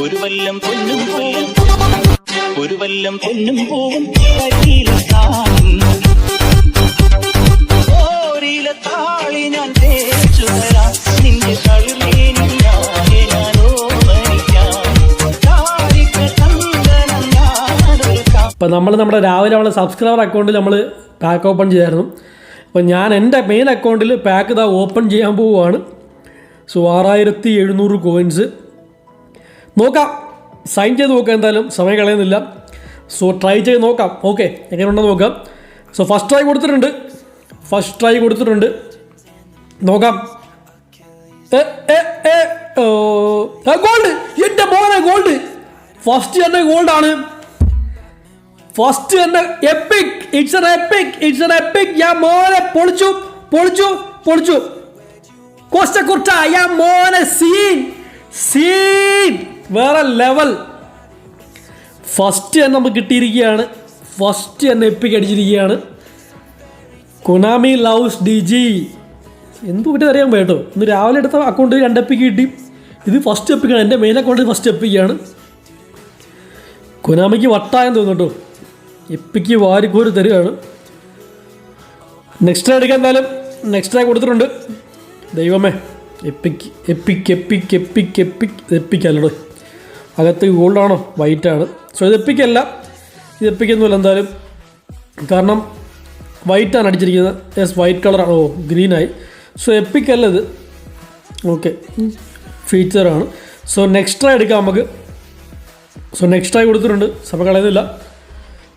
ഒരു വല്ലം പൊന്നും പോവും. ഒരു വല്ലം പൊന്നും പോവും. അപ്പോൾ നമ്മൾ നമ്മുടെ രാവിലെ നമ്മളെ സബ്സ്ക്രൈബർ അക്കൗണ്ടിൽ നമ്മൾ പാക്ക് ഓപ്പൺ ചെയ്തായിരുന്നു. അപ്പോൾ ഞാൻ എന്റെ മെയിൻ അക്കൗണ്ടിൽ പാക്ക് ഇതാ ഓപ്പൺ ചെയ്യാൻ പോവുകയാണ് സോ ആറായിരത്തി എഴുന്നൂറ് കോയിൻസ് നോക്കാം. സൈൻ ചെയ്ത് നോക്കാം എന്തായാലും. സമയം കളയുന്നില്ല. സോ ട്രൈ ചെയ്ത് നോക്കാം. ഓക്കെ എങ്ങനെയുണ്ടെന്ന് നോക്കാം. സോ ഫസ്റ്റ് ട്രൈ കൊടുത്തിട്ടുണ്ട്. ഫസ്റ്റ് ട്രൈ കൊടുത്തിട്ടുണ്ട്. നോക്കാം. ഗോൾഡ് എന്റെ മോനെ ഗോൾഡ് ഫസ്റ്റ് തന്നെ ഗോൾഡാണ് ഫസ്റ്റ് തന്നെ epic it's epic it's epic ഞാൻ മോനെ പൊളിച്ചു പൊളിച്ചു പൊളിച്ചു. കോസ്റ്റ കുർട്ട ഞാൻ മോനെ സീൻ സീൻ വേറെ ലെവൽ ഫസ്റ്റ് തന്നെ നമുക്ക് കിട്ടിയിരിക്കുകയാണ്. ഫസ്റ്റ് തന്നെ എപ്പിക് അടിച്ചിരിക്കുകയാണ്. കൊനാമി ലവ്സ് ഡി ജി എന്ത് പറ്റി അറിയാൻ പോയിട്ടോ ഇന്ന് രാവിലെ എടുത്ത അക്കൗണ്ട് രണ്ട് എപ്പിക്ക് കിട്ടി. ഇത് ഫസ്റ്റ് എപ്പിക്കാണ് എന്റെ മെയിൻ അക്കൗണ്ടിൽ ഫസ്റ്റ് എപ്പിക്കാണ് കൊനാമിക്ക് വട്ടായെന്ന് തോന്നുന്നു കേട്ടോ. എപ്പിക്ക് വാരിക്കോര് തരികയാണ്. നെക്സ്റ്റ് എടുക്കാൻ എന്തായാലും നെക്സ്റ്റ് കൊടുത്തിട്ടുണ്ട്. ദൈവമേ epic epic epic epic epic എപ്പിക്കല്ലോ അകത്ത് ഗോൾഡാണോ വൈറ്റാണ് സോ ഇത് എപ്പിക്കല്ല ഇത് എപ്പിക്കൊന്നുമില്ല എന്തായാലും. കാരണം വൈറ്റാണ് അടിച്ചിരിക്കുന്നത്. യെസ് വൈറ്റ് കളറാണ് ഓ ഗ്രീനായി സോ എപ്പിക്കല്ല ഇത്. ഓക്കെ ഫീച്ചറാണ് സോ നെക്സ്റ്റ് എടുക്കാം നമുക്ക്. സോ നെക്സ്റ്റ് ആയി കൊടുത്തിട്ടുണ്ട്. സഭ കളയുന്നില്ല.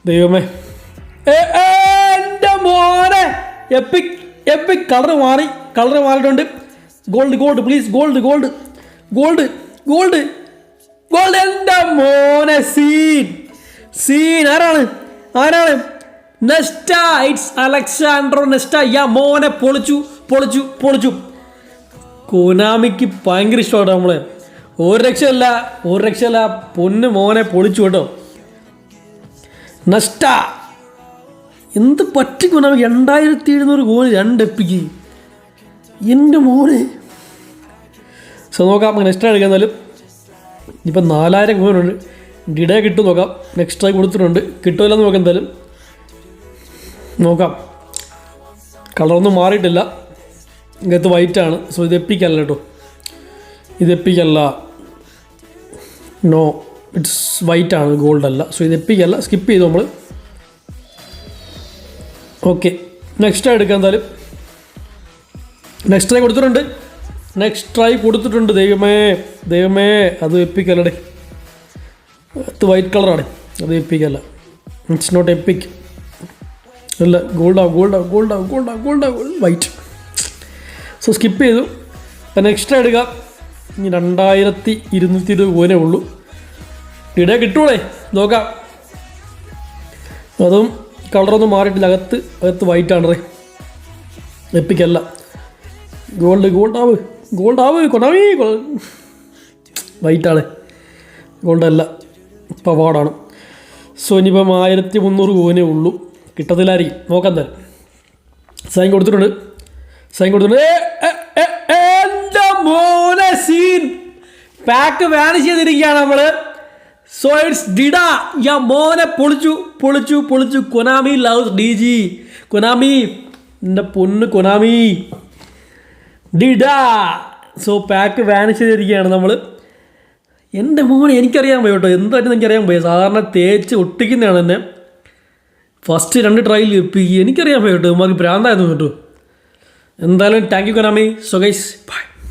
ദൈവമേ. എന്റെ മോനെ. എപ്പിക് എപ്പിക് കളർ മാറി കളർ മാറിയിട്ടുണ്ട്. Gold gold please gold gold gold gold gold എന്റെ മോനെ സീൻ സീൻ ആരാണ്? ആരാണ്? നെസ്റ്റ ഇറ്റ്സ് അലക്സാൻഡ്രോ നെസ്റ്റ യാ മോനെ പൊളിച്ചു പൊളിച്ചു പൊളിച്ചു. കൊനാമിക്ക് ഭയങ്കര ഇഷ്ടമാണ് നമ്മളെ. ഒരു രക്ഷയല്ല ഒരു രക്ഷയല്ല പൊന്ന് മോനെ പൊളിച്ചു കേട്ടോ. നഷ്ട. എന്ത് പറ്റിക്കും നമുക്ക് രണ്ടായിരത്തി എഴുന്നൂറ് കോഴി രണ്ട് എപ്പിക്ക് എന്റെ മോനെ. സോ നോക്കാം നെക്സ്റ്റ് എടുക്കാൻ എന്നാലും ഇപ്പം നാലായിരം കോയിനുണ്ട് ഡിഡേ കിട്ടും നോക്കാം. നെക്സ്റ്റ് ആയി കൊടുത്തിട്ടുണ്ട്. കിട്ടുമല്ലെന്ന് നോക്കാം എന്തായാലും. നോക്കാം. കളറൊന്നും മാറിയിട്ടില്ല. ഇങ്ങനത്തെ വൈറ്റ് ആണ്. സോ ഇത് എപ്പിക്കല്ല കേട്ടോ. ഇത് എപ്പിക്കല്ല. നോ ഇറ്റ്സ് വൈറ്റ് ആണ് ഗോൾഡ് അല്ല. സോ ഇത് എപ്പിക്കല്ല സ്കിപ്പ് ചെയ്തു നമ്മൾ ഓക്കെ നെക്സ്റ്റ് ട്രൈ എടുക്കാം എന്തായാലും. നെക്സ്റ്റ് ട്രൈ കൊടുത്തിട്ടുണ്ട്. നെക്സ്റ്റ് ട്രൈ കൊടുത്തിട്ടുണ്ട് ദൈവമേ. ദൈവമേ അത് എപ്പിക്കല്ലടേ അത് വൈറ്റ് കളറാണ് അത് എപ്പിക്കല്ല ഇറ്റ്സ് നോട്ട് എപ്പിക് അല്ല ഗോൾഡാ ഗോൾഡാ ഗോൾഡാ ഗോൾഡാ ഗോൾഡാ വൈറ്റ് സോ സ്കിപ്പ് ചെയ്തു. അപ്പം നെക്സ്റ്റ് എടുക്കാം. ഇനി രണ്ടായിരത്തി ഇരുന്നൂറ്റി ഇരുപത് പോലെ ഉള്ളൂ. ഇടേ കിട്ടൂളേ നോക്കാം. അതും കളറൊന്നും മാറിയിട്ടില്ല. അകത്ത് അകത്ത് വൈറ്റ് ആണ് റേ എപ്പിക്കല്ല ഗോൾഡ് ഗോൾഡ് ആവ്. ഗോൾഡ് ആവ് കൊണ്ടാവേ വൈറ്റ് ആണ്. ഗോൾഡ് അല്ല. പവാടാണ് സോ ഇനിയിപ്പം ആയിരത്തി മുന്നൂറ് കോവിനേ ഉള്ളൂ. കിട്ടത്തില്ലായിരിക്കും. നോക്കാം തന്നെ സൈൻ കൊടുത്തിട്ടുണ്ട്. സൈൻ കൊടുത്തിട്ടുണ്ട്. മോനെ സീൻ പാക്ക് വാനിഷ് ചെയ്തിരിക്കുകയാണ് നമ്മൾ. സോ ഇറ്റ്സ് ഡിഡ ഞാൻ മോനെ പൊളിച്ചു പൊളിച്ചു പൊളിച്ചു. Konami love D G Konami എന്റെ പൊന്ന് കൊനാമി ഡിഡ സോ പാക്ക് വാനിഷ് ചെയ്തിരിക്കുകയാണ് നമ്മൾ എന്റെ മോനെ എനിക്കറിയാൻ പോയി കേട്ടോ. എന്തായിട്ട് എനിക്കറിയാൻ പോയി സാധാരണ തേച്ച് ഒട്ടിക്കുന്നതാണ് എന്നെ. ഫസ്റ്റ് രണ്ട് ട്രയൽ എനിക്കറിയാൻ പോയി കേട്ടോ. നമുക്ക് ഭ്രാന്തായിരുന്നു കേട്ടോ. എന്തായാലും thank you Konami so guys bye